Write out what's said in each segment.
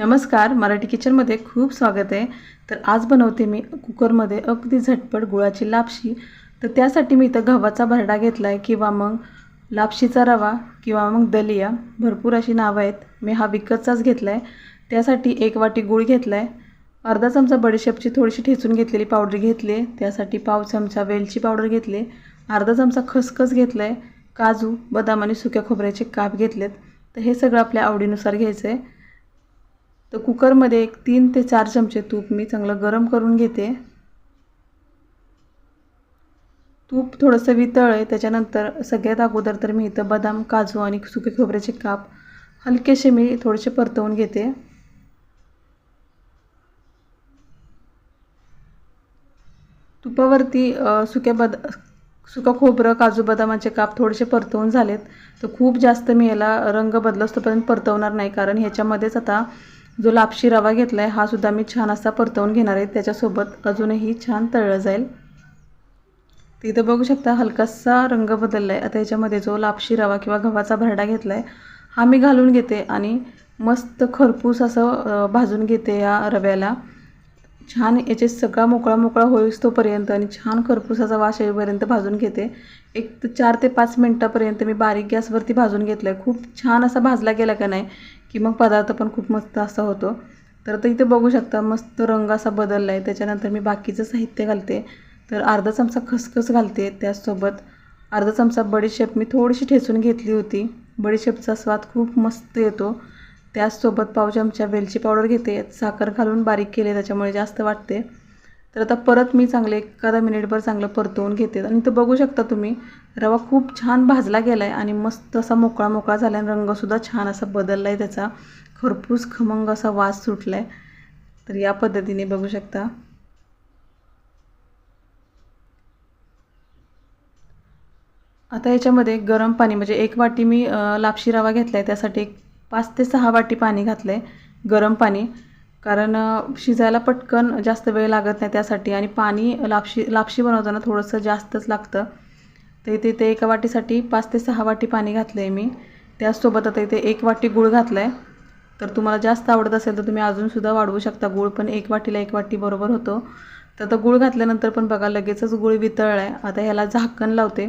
नमस्कार मराठी किचनमध्ये खूप स्वागत आहे. तर आज बनवते मी कुकरमध्ये अगदी झटपट गुळाची लापशी. तर त्यासाठी मी इथं गव्हाचा भरडा घेतला आहे किंवा मग लापशीचा रवा किंवा मग दलिया. भरपूर अशी नावं आहेत. मी हा विकतचाच घेतला आहे त्यासाठी एक वाटी गूळ घेतला आहे अर्धा चमचा बडीशेपची थोडीशी ठेचून घेतलेली पावडर घेतली. आहे त्यासाठी पाव चमचा वेलची पावडर घेतली. अर्धा चमचा खसखस घेतला आहे काजू बदाम आणि सुक्या खोबऱ्याचे काप घेतलेत. तर हे सगळं आपल्या आवडीनुसार घ्यायचं आहे तर कुकरमध्ये एक तीन ते चार चमचे तूप मी चांगलं गरम करून घेते. तूप थोडंसं वितळ आहे त्याच्यानंतर सगळ्यात अगोदर तर मी इथं बदाम काजू आणि सुके खोबऱ्याचे काप हलकेसे मी थोडेसे परतवून घेते. तुपावरती सुक्या बद सुका खोबरं काजू बदामाचे काप थोडेसे परतवून झालेत. तर खूप जास्त मी याला रंग बदलस्तोपर्यंत परतवणार नाही कारण ह्याच्यामध्येच आता जो लापशी रवा घेतला आहे हा सुद्धा मी छान असा परतवून घेणार आहे. त्याच्यासोबत अजूनही छान तळलं जाईल. तिथं बघू शकता हलकासा रंग बदलला आहे आता याच्यामध्ये जो लापशी रवा किंवा गव्हाचा भरडा घेतला आहे हा मी घालून घेते आणि मस्त खरपूस असं भाजून घेते या रव्याला. छान याचे सगळा मोकळा मोकळा होईस तोपर्यंत आणि छान खरपूसाचा वास येईपर्यंत भाजून घेते. एक चार ते पाच मिनटापर्यंत मी बारीक गॅसवरती भाजून घेतलं आहे खूप छान असा भाजला गेला का नाही की मग पदार्थ पण खूप मस्त असा होतो. तर आता इथे बघू शकता मस्त रंग असा बदलला आहे त्याच्यानंतर मी बाकीचं साहित्य घालते. तर अर्धा चमचा खसखस घालते त्याचसोबत अर्धा चमचा बडीशेप मी थोडीशी ठेचून घेतली होती. बडीशेपचा स्वाद खूप मस्त येतो. त्याचसोबत पाव चमचा वेलची पावडर घेते. साखर घालून बारीक केले त्याच्यामुळे जास्त वाटते. तर आता परत मी चांगले एखादा मिनिटभर चांगलं परतवून घेते. आणि इथं बघू शकता तुम्ही रवा खूप छान भाजला गेला आहे आणि मस्त असा मोकळा मोकळा झाला आणि रंगसुद्धा छान असा बदलला आहे त्याचा. खरपूस खमंग असा वास सुटला आहे तर या पद्धतीने बघू शकता. आता याच्यामध्ये गरम पाणी म्हणजे एक वाटी मी लापशी रवा घेतला आहे त्यासाठी एक पाच ते सहा वाटी पाणी घातलं आहे गरम पाणी. कारण शिजायला पटकन जास्त वेळ लागत नाही त्यासाठी आणि पाणी लापशी लापशी बनवताना थोडंसं जास्तच लागतं. तर इथे ते एका वाटीसाठी पाच ते सहा वाटी पाणी घातलं आहे मी. त्याचसोबत आता इथे एक वाटी गूळ घातला आहे तर तुम्हाला जास्त आवडत असेल तर तुम्ही अजूनसुद्धा वाढवू शकता गूळ पण एक वाटीला एक वाटी बरोबर होतो. तर आता गूळ घातल्यानंतर पण बघा लगेचच गूळ वितळला आहे आता ह्याला झाकण लावते.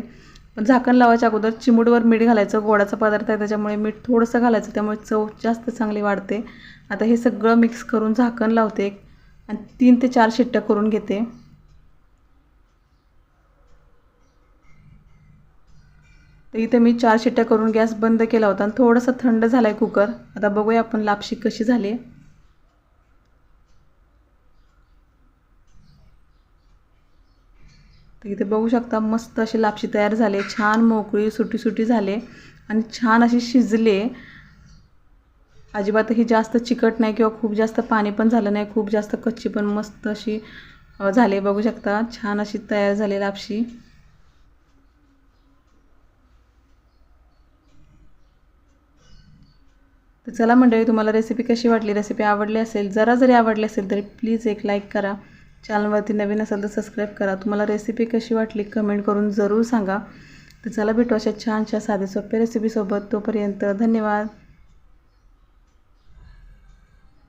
पण झाकण लावायच्या अगोदर चिमूडवर मीठ घालायचं गोडाचा पदार्थ आहे त्याच्यामुळे मीठ थोडंसं घालायचं त्यामुळे चव जास्त चांगली वाढते. आता हे सगळं मिक्स करून झाकण लावते आणि तीन ते चार शिट्ट्या करून घेते. तर इथे मी चार शिट्ट्या करून गॅस बंद केला होता आणि थोडंसं थंड झाला आहे कुकर. आता बघूया आपण लापशी कशी झाली. आहे तर इथे बघू शकता मस्त अशी लापशी तयार झाले छान मोकळी सुटी सुटी झाले आणि छान अशी शिजले. अजिबातही जास्त चिकट नाही किंवा खूप जास्त पाणी पण झालं नाही खूप जास्त कच्ची पण मस्त अशी झाले. बघू शकता छान अशी तयार झाली लापशी. तर चला मंडळी तुम्हाला रेसिपी कशी वाटली रेसिपी आवडली असेल जरा जरी आवडली असेल तरी प्लीज एक लाईक करा. चॅनलवरती नवीन असेल तर सबस्क्राईब करा. तुम्हाला रेसिपी कशी वाटली कमेंट करून जरूर सांगा. तर चला भेटू अशा छानशा साधे सोप्या रेसिपीसोबत तोपर्यंत धन्यवाद.